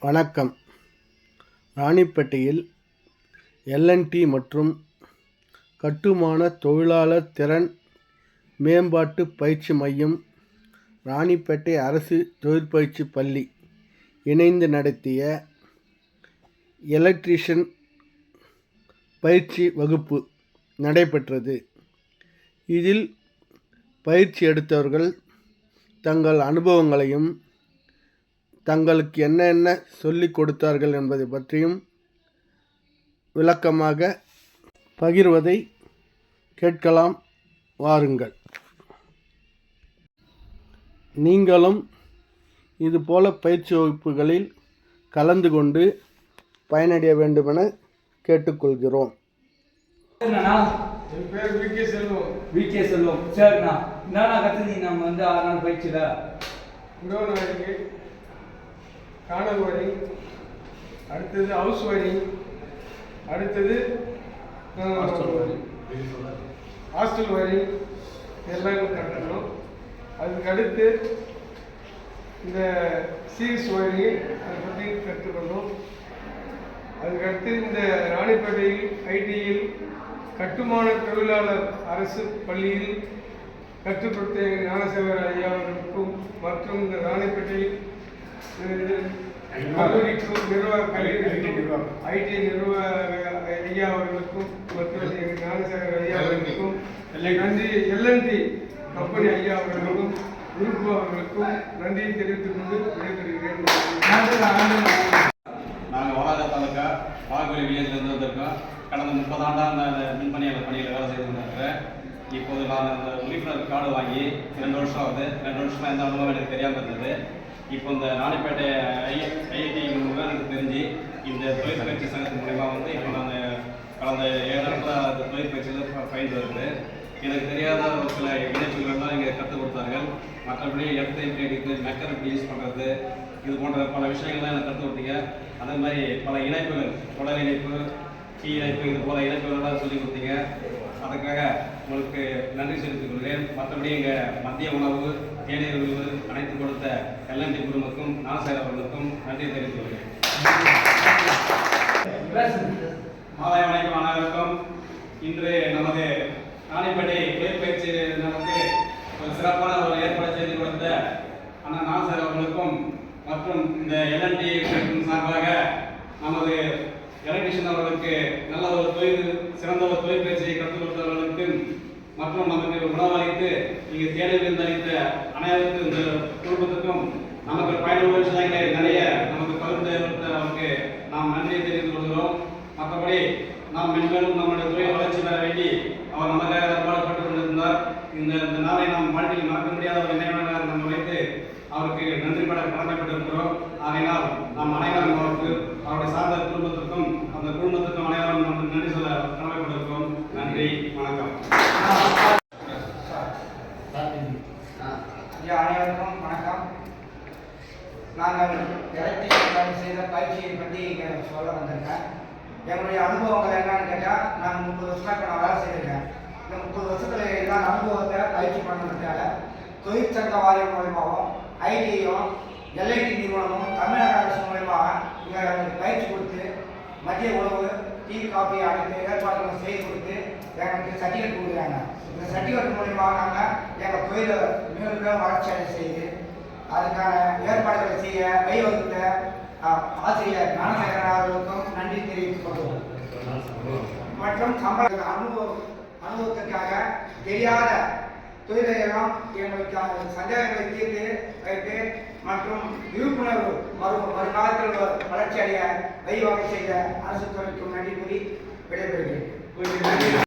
வணக்கம். ராணிப்பேட்டையில் எல்என்டி மற்றும் கட்டுமான தொழிலாளர் திறன் மேம்பாட்டு பயிற்சி மையம் ராணிப்பேட்டை அரசு தொழிற்பயிற்சி பள்ளி இணைந்து நடத்திய எலக்ட்ரீஷியன் பயிற்சி வகுப்பு நடைபெற்றது. இதில் பயிற்சி எடுத்தவர்கள் தங்கள் அனுபவங்களையும் தங்களுக்கு என்னென்ன சொல்லிக் கொடுத்தார்கள் என்பதை பற்றியும் விளக்கமாக பகிர்வதை கேட்கலாம். வாருங்கள். நீங்களும் இதுபோல பயிற்சி வகுப்புகளில் கலந்து கொண்டு பயனடைய வேண்டுமென கேட்டுக்கொள்கிறோம். என்னண்ணா? என் பேர் V. K. Selvam. VK Selvam. சரிண்ணா. என்னண்ணா கற்றுனீங்க நம்ம வந்து ஆறு நாள் பயிற்சியில் காணல் வயரிங் அடுத்தது ஹவுஸ் வயரிங் அடுத்தது ஹாஸ்டல் வயரிங் எல்லாம் கட்டணும். அதுக்கு அடுத்து இந்த சீரிஸ் வயரிங் அதை பற்றி கற்றுக்கணும் அதுக்கடுத்து இந்த ராணிப்பேட்டையில் ஐடியில் கட்டுமான தொழிலாளர் அரசு பள்ளியில் கற்றுக் கொடுத்த ஞானசேகர் ஐயா அவர்களுக்கும் மற்றும் இந்த ராணிப்பேட்டையில் கல்லூரிக்கும் நிர்வாக கல்வி ஐடி நிர்வாக ஐயா அவர்களுக்கும் மற்றும் ஞானசாகர் ஐயா அவர்களுக்கும் நன்றி எல்என்டி கம்பெனி ஐயா அவர்களுக்கும் குருப்பு அவர்களுக்கும் நன்றியை தெரிவித்துக் கொண்டு விடைபெறுகிறேன் நாங்கள் வளாக தாலுக்கா வாகவெளி வில்லேஜ்லேருந்து வந்திருக்கோம். கடந்த முப்பது ஆண்டாக அந்த மின்பணியாளர் பணியில் வேலை செய்து கொண்டிருக்கிறேன். இப்போது நான் அந்த விழிப்புணர்வு கார்டு வாங்கி ரெண்டு வருஷம் ஆகுது. ரெண்டு வருஷமாக எந்த அனுபவம் எனக்கு தெரியாமல் இருந்தது. இப்போ இந்த ராணிப்பேட்டை ஐ ஐஐடி மூலமாக எனக்கு தெரிஞ்சு இந்த தொழிற்பயிற்சி சங்கத்தின் மூலிமா வந்து இப்போ நான் கடந்த ஏழு நாட்களாக அந்த தொழிற்பயிற்சியில் பயின்று வருது. எனக்கு தெரியாத ஒரு சில இணைப்புகள்லாம் இங்கே கற்றுக் கொடுத்தார்கள். மற்றபடி எர்த் ட்ரேடிங்கு மெக்கர் எப்படி யூஸ் பண்ணுறது இது போன்ற பல விஷயங்கள்லாம் எனக்கு கற்றுக் கொடுத்தீங்க. அதே மாதிரி பல இணைப்புகள் தொடர் இணைப்பு கீழே இணைப்பு இது போல இணைப்புகள்லாம் சொல்லிக் கொடுத்தீங்க. அதுக்காக உங்களுக்கு நன்றி செலுத்திக் கொள்கிறேன். மற்றபடி எங்கள் மத்திய உணவு தேநீர் உணவு அனைத்து கொடுத்த எல்என்டி குழுமக்கும் நாசர் அவர்களுக்கும் நன்றி தெரிவித்துக் கொள்கிறேன். மாலை வணக்கம் அனைவருக்கும். இன்று நமது ராணிப்பேட்டை தொழிற்பயிற்சி நமக்கு ஒரு சிறப்பான ஒரு ஏற்பாடு செய்து கொடுத்த அண்ணா நாசர் அவர்களுக்கும் மற்றும் இந்த எல்என்டி சார்பாக நமது எலக்ட்ரிஷியன் அவர்களுக்கு நல்ல ஒரு தொழில் சிறந்த ஒரு தொழிற்பயிற்சியை கற்றுக் கொடுத்தவர்களுக்கு மற்றும் நமக்கு உணவளித்து இங்கு தேர்வில் அளித்த அனைவருக்கும் இந்த குடும்பத்துக்கும் நமக்கு பயனுள்ள விஷயங்களை நிறைய நமக்கு பகிர்ந்து அவருக்கு நாம் நன்றியை தெரிவித்துக் கொள்கிறோம். மற்றபடி நாம் மென்மேலும் நம்முடைய துறை வளர்ச்சி பெற வேண்டி அவர் நமக்காக பாடுபட்டு கொண்டிருந்தார். இந்த இந்த நாளை நாம் வாழ்க்கையில் மறக்க முடியாத ஒரு நினைவாக நம்ம வைத்து அவருக்கு நன்றி பட கடமைப்பட்டிருக்கிறோம் ஆகையினால் நாம் அனைவரும் அவருக்கு அவருடைய சார்ந்த குடும்பத்திற்கும் அந்த குடும்பத்திற்கும் அனைவரும் நாம் நன்றி சொல்ல கடமைப்பட்டிருக்கிறோம் நன்றி வணக்கம் ஐயா அனைவருக்கும் வணக்கம். நாங்கள் எலக்ட்ரிக் செய்த பயிற்சியை பற்றி இங்கே சொல்ல வந்திருக்கேன். எங்களுடைய அனுபவங்கள் என்னன்னு கேட்டால் நான் முப்பது வருஷமாக நான் வேலை செய்திருக்கேன். இந்த முப்பது வருஷத்தில் எல்லா அனுபவத்தை பயிற்சி பண்ணுறதுக்காக தொழிற்சங்க வாரியம் மூலமாகவும் ஐடியும் எல்ஐடி நிறுவனமும் தமிழக அரசு மூலமாக இங்கே எங்களுக்கு பயிற்சி கொடுத்து மதிய உணவு டீ காஃபி அனைத்து ஏற்பாடுகளும் செய்து கொடுத்து எங்களுக்கு சர்டிஃபிகேட் கொடுக்குறாங்க. இந்த சர்டிஃபிகேட் மூலியமாக நாங்கள் எங்கள் தொழிலை மேலும் மேலும் வளர்ச்சி அடைய செய்து அதுக்கான ஏற்பாடுகளை செய்ய வழிவகுத்த ஆசிரியர் ஞானசேகரன் அவர்களுக்கும் நன்றி தெரிவித்துக் கொள்வோம் மற்றும் சம்பள அனுபவம் அனுபவத்திற்காக தெரியாத தொழிலையெல்லாம் எங்களுக்கு சந்தேகங்களை தீர்த்து வைத்து மற்றும் விழிப்புணர்வு வரும் வருங்காலத்தில் வளர்ச்சி அடைய வழிவகை செய்த அரசு துறைக்கும் நன்றி கூறி விடைபெறுகிறேன்.